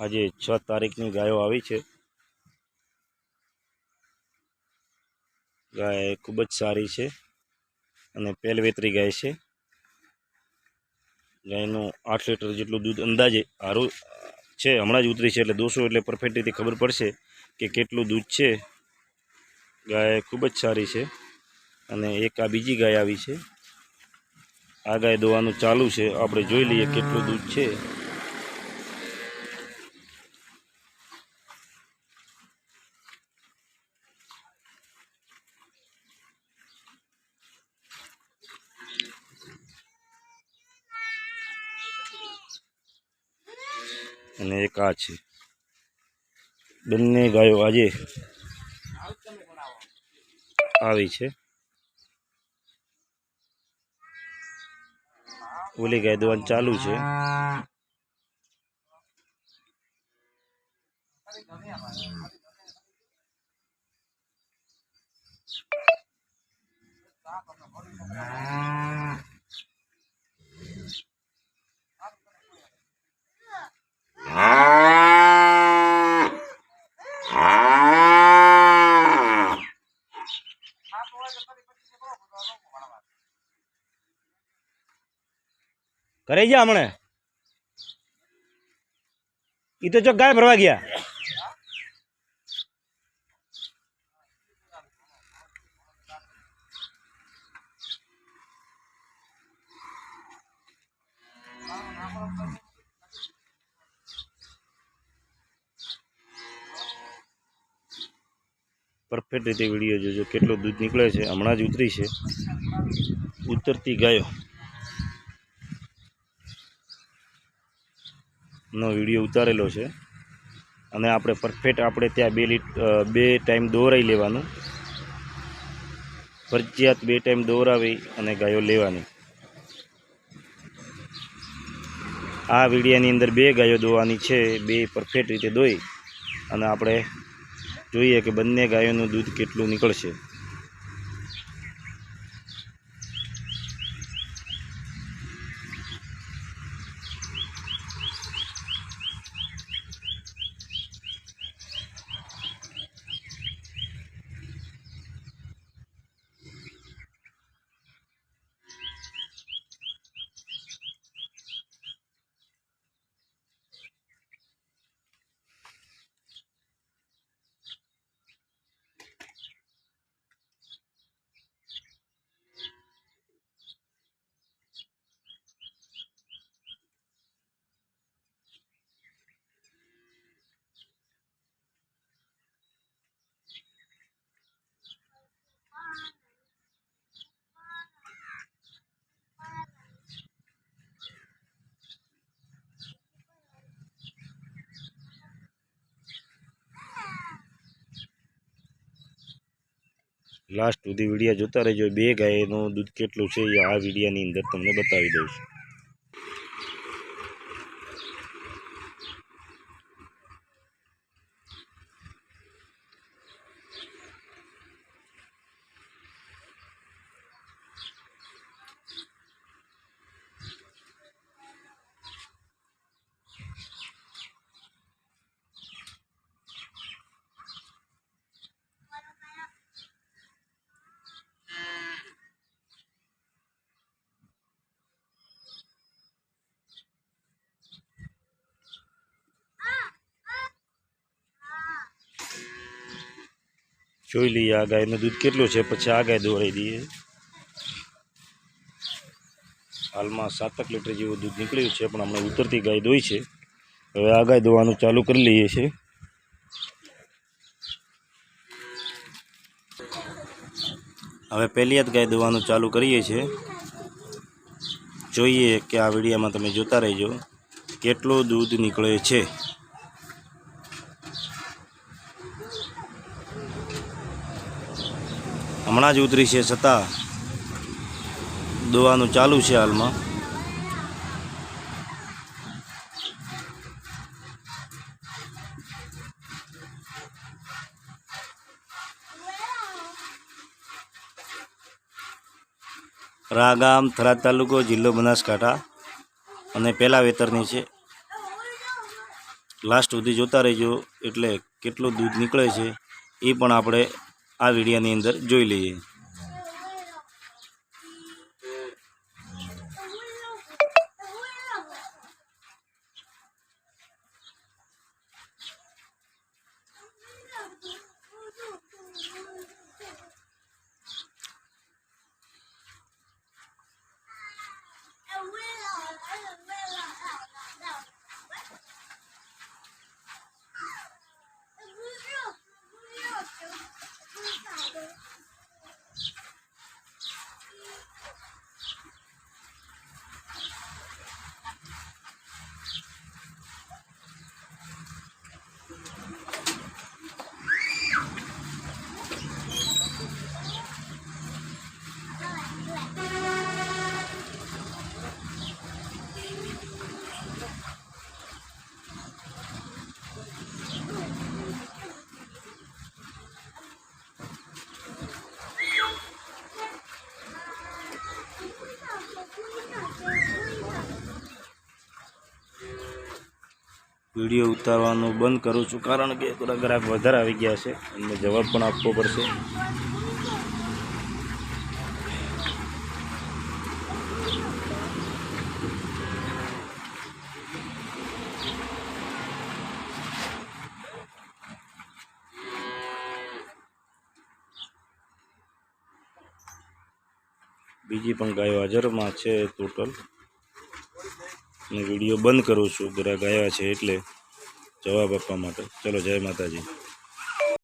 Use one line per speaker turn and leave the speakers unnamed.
આજે છ તારીખની ગાયો આવી છે. ગાય ખૂબ જ સારી છે અને પહેલવેતરી ગાય છે. ગાયનું આઠ લીટર જેટલું દૂધ અંદાજે સારું છે, હમણાં જ ઉતરી છે એટલે દોસો એટલે પરફેક્ટ રીતે ખબર પડશે કે કેટલું દૂધ છે. ગાય ખૂબ જ સારી છે અને એક આ બીજી ગાય આવી છે. આ ગાય દોવાનું ચાલુ છે, આપણે જોઈ લઈએ કેટલું દૂધ છે. અને એક આ છે. બંને ગાયો આજે આવી છે. ઓલી ગાય દોવાનું ચાલુ છે. કરે ગયા હમણે? ઈ તો ચોક ગાય ભરવા ગયા. પરફેક્ટ રીતે વીડિયો જોજો, કેટલું દૂધ નીકળે છે. હમણાં જ ઉતરી છે. ઉતરતી ગાયો. નો વીડિયો ઉતારેલો છે. અને આપણે પરફેક્ટ આપણે ત્યાં બે લીટ બે ટાઈમ દોરાઈ લેવાનું. ફરજિયાત બે ટાઈમ દોરાવી અને ગાયો લેવાની. આ વિડીયાની અંદર બે ગાયો દોવાની છે, બે પરફેક્ટ રીતે દોઈ. અને આપણે જોઈએ કે બંને ગાયોનું દૂધ કેટલું નીકળશે. લાસ્ટ સુધી વિડીયા જોતા રહેજો. બે ગાયનું દૂધ કેટલું છે એ આ વિડીયાની અંદર તમને બતાવી દઈશ. જોઈ લઈએ આ ગાયનું દૂધ કેટલું છે, પછી આ ગાય દોરાઈ દઈએ. હાલમાં સાતક લીટર જેવું દૂધ નીકળ્યું છે, પણ હમણાં ઉતરતી ગાય દોઈ છે. હવે આ ગાય દોવાનું ચાલુ કરી લઈએ છીએ. હવે પહેલી જ ગાય દોવાનું ચાલુ કરીએ છીએ. જોઈએ કે આ વિડીયામાં તમે જોતા રહેજો, કેટલું દૂધ નીકળે છે. હમણાં જ ઉતરી છે છતાં દોવાનું ચાલુ છે હાલમાં. રાગામ થરાદ તાલુકો જિલ્લો બનાસકાંઠા અને પહેલાં વેતરની છે. લાસ્ટ સુધી જોતા રહેજો એટલે કેટલું દૂધ નીકળે છે એ પણ આપણે આ વિડીયોની અંદર જોઈ લઈએ. વીડિયો ઉતારવાનું બંધ કરું છું. કારણ કે થોડા ગ્રાહક વધારે આવી ગયા છે. એમને જવાબ પણ આપવો પડશે. બીજી પણ ગાયો હાજરમાં છે ટોટલ અને વીડિયો બંધ કરું છું. ગ્રાહક આવ્યા છે એટલે જવાબ આપવા માટે. ચલો, જય માતાજી.